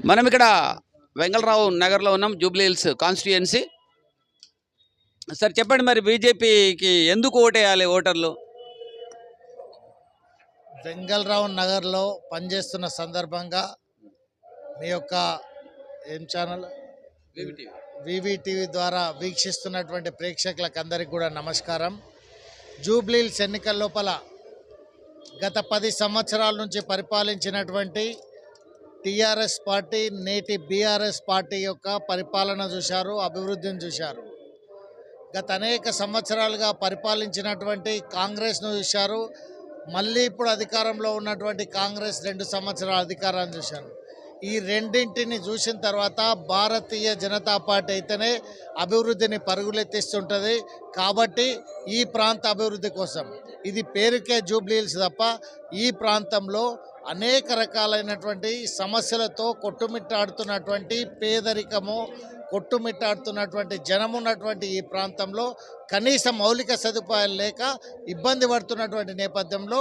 మనం ఇక్కడ వెంగళరావు నగర్లో ఉన్నాం జూబ్లీ హిల్స్ కాన్స్టిట్యుయెన్సీ. సార్ చెప్పండి మరి బీజేపీకి ఎందుకు ఓటేయాలి ఓటర్లు? వెంగళరావు నగర్లో పనిచేస్తున్న సందర్భంగా మీ యొక్క ఏం ఛానల్? వివిటీవీ ద్వారా వీక్షిస్తున్నటువంటి ప్రేక్షకులకు అందరికీ కూడా నమస్కారం. జూబ్లీల్స్ ఎన్నికల లోపల గత పది సంవత్సరాల నుంచి పరిపాలించినటువంటి టీఆర్ఎస్ పార్టీ నేటి బీఆర్ఎస్ పార్టీ యొక్క పరిపాలన చూశారు అభివృద్ధిని చూశారు. గత అనేక సంవత్సరాలుగా పరిపాలించినటువంటి కాంగ్రెస్ను చూశారు. మళ్ళీ ఇప్పుడు అధికారంలో ఉన్నటువంటి కాంగ్రెస్ రెండు సంవత్సరాల అధికారాన్ని చూశాను ఈ రెండింటిని చూసిన తర్వాత భారతీయ జనతా పార్టీ అయితేనే అభివృద్ధిని పరుగులెత్తిస్తుంటుంది. కాబట్టి ఈ ప్రాంత అభివృద్ధి కోసం ఇది పేరుకే జూబ్లీహిల్స్ తప్ప ఈ ప్రాంతంలో అనేక రకాలైనటువంటి సమస్యలతో కొట్టుమిట్టాడుతున్నటువంటి పేదరికము కొట్టుమిట్టాడుతున్నటువంటి జనం ఉన్నటువంటి ఈ ప్రాంతంలో కనీస మౌలిక సదుపాయాలు లేక ఇబ్బంది పడుతున్నటువంటి నేపథ్యంలో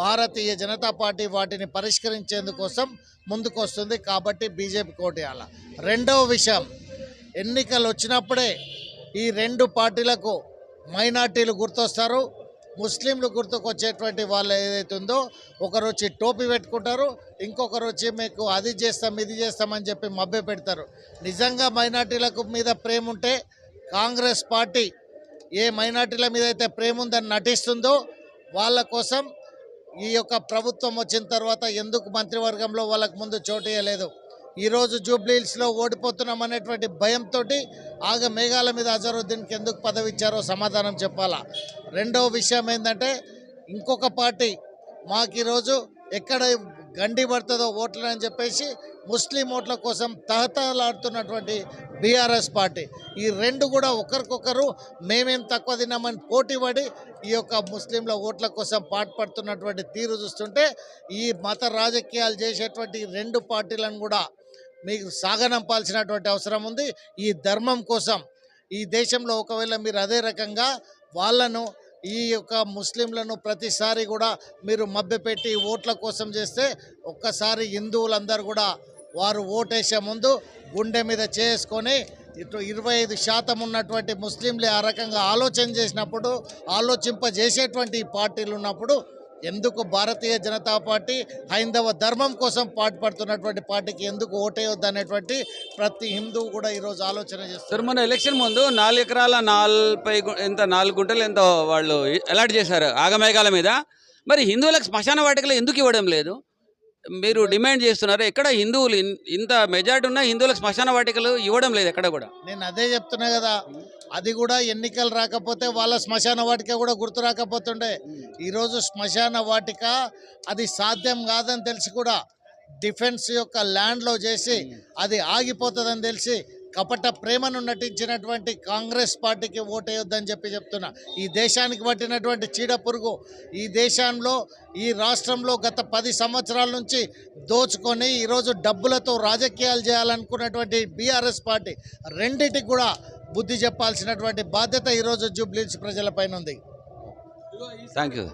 భారతీయ జనతా పార్టీ వాటిని పరిష్కరించేందుకోసం ముందుకొస్తుంది కాబట్టి బీజేపీ కోటేయాల. రెండవ విషయం ఎన్నికలు వచ్చినప్పుడే ఈ రెండు పార్టీలకు మైనార్టీలు గుర్తొస్తారు. ముస్లింలు గుర్తుకొచ్చేటువంటి వాళ్ళు ఏదైతే ఉందో ఒకరు వచ్చి టోపీ పెట్టుకుంటారు ఇంకొకరు వచ్చి మీకు అది చేస్తాం ఇది చేస్తామని చెప్పి మభ్య పెడతారు. నిజంగా మైనార్టీలకు మీద ప్రేమ ఉంటే కాంగ్రెస్ పార్టీ ఏ మైనార్టీల మీద అయితే ప్రేమ ఉందని నటిస్తుందో వాళ్ళ కోసం ఈ యొక్క ప్రభుత్వం వచ్చిన తర్వాత ఎందుకు మంత్రివర్గంలో వాళ్ళకు ముందు చోటు ఇవ్వలేదు ఈరోజు జూబ్లీహిల్స్లో ఓడిపోతున్నాం అనేటువంటి భయంతో ఆగ మేఘాల మీద అజరుద్దీన్కి ఎందుకు పదవి ఇచ్చారో సమాధానం చెప్పాలా? రెండవ విషయం ఏంటంటే ఇంకొక పార్టీ మాకు ఈరోజు ఎక్కడ గండి పడుతుందో ఓట్లని చెప్పేసి ముస్లిం ఓట్ల కోసం తహతలాడుతున్నటువంటి బీఆర్ఎస్ పార్టీ. ఈ రెండు కూడా ఒకరికొకరు మేమేం తక్కువ తిన్నామని పోటీ పడి ఈ యొక్క ముస్లింల ఓట్ల కోసం పాటుపడుతున్నటువంటి తీరు చూస్తుంటే ఈ మత రాజకీయాలు చేసేటువంటి ఈ రెండు పార్టీలను కూడా మీకు సాగనంపాల్సినటువంటి అవసరం ఉంది. ఈ ధర్మం కోసం ఈ దేశంలో ఒకవేళ మీరు అదే రకంగా వాళ్ళను ఈ యొక్క ముస్లింలను ప్రతిసారి కూడా మీరు మభ్యపెట్టి ఓట్ల కోసం చేస్తే ఒక్కసారి హిందువులందరూ కూడా వారు ఓటేసే ముందు గుండె మీద చేసుకొని ఇటు ఇరవై ఐదు శాతం ఉన్నటువంటి ముస్లింలు ఆ రకంగా ఆలోచన చేసినప్పుడు ఆలోచింపజేసేటువంటి పార్టీలు ఉన్నప్పుడు ఎందుకు భారతీయ జనతా పార్టీ హైందవ ధర్మం కోసం పాటుపడుతున్నటువంటి పార్టీకి ఎందుకు ఓటేయొద్దు అనేటువంటి ప్రతి హిందువు కూడా ఈరోజు ఆలోచన చేస్తారు మొన్న ఎలక్షన్ ముందు నాలుగు ఎకరాల నలభై గు- ఎంత నాలుగు గుంటలు ఎంతో వాళ్ళు అలాట్ చేశారు ఆగమేఘాల మీద. మరి హిందువులకు శ్మశాన వాటికలు ఎందుకు ఇవ్వడం లేదు? మీరు డిమాండ్ చేస్తున్నారు ఎక్కడ హిందువులు ఇంత మెజార్టీ ఉన్న హిందువులకు శ్మశాన వాటికలు ఇవ్వడం లేదు ఎక్కడ కూడా? నేను అదే చెప్తున్నా కదా అది కూడా ఎన్నికలు రాకపోతే వాళ్ళ శ్మశాన వాటిక కూడా గుర్తు రాకపోతుండే. ఈరోజు శ్మశాన వాటిక అది సాధ్యం కాదని తెలిసి కూడా డిఫెన్స్ యొక్క ల్యాండ్లో చేసి అది ఆగిపోతుందని తెలిసి కపట ప్రేమను నటించినటువంటి కాంగ్రెస్ పార్టీకి ఓటేయొద్దని చెప్పి చెప్తున్నా. ఈ దేశానికి పట్టినటువంటి చీడ పురుగు ఈ దేశంలో ఈ రాష్ట్రంలో గత పది సంవత్సరాల నుంచి దోచుకొని ఈరోజు డబ్బులతో రాజకీయాలు చేయాలనుకున్నటువంటి బీఆర్ఎస్ పార్టీ రెండిటికి కూడా బుద్ధి చెప్పాల్సినటువంటి బాధ్యత ఈరోజు జూబ్లీస్ ప్రజలపైన ఉంది. Thank you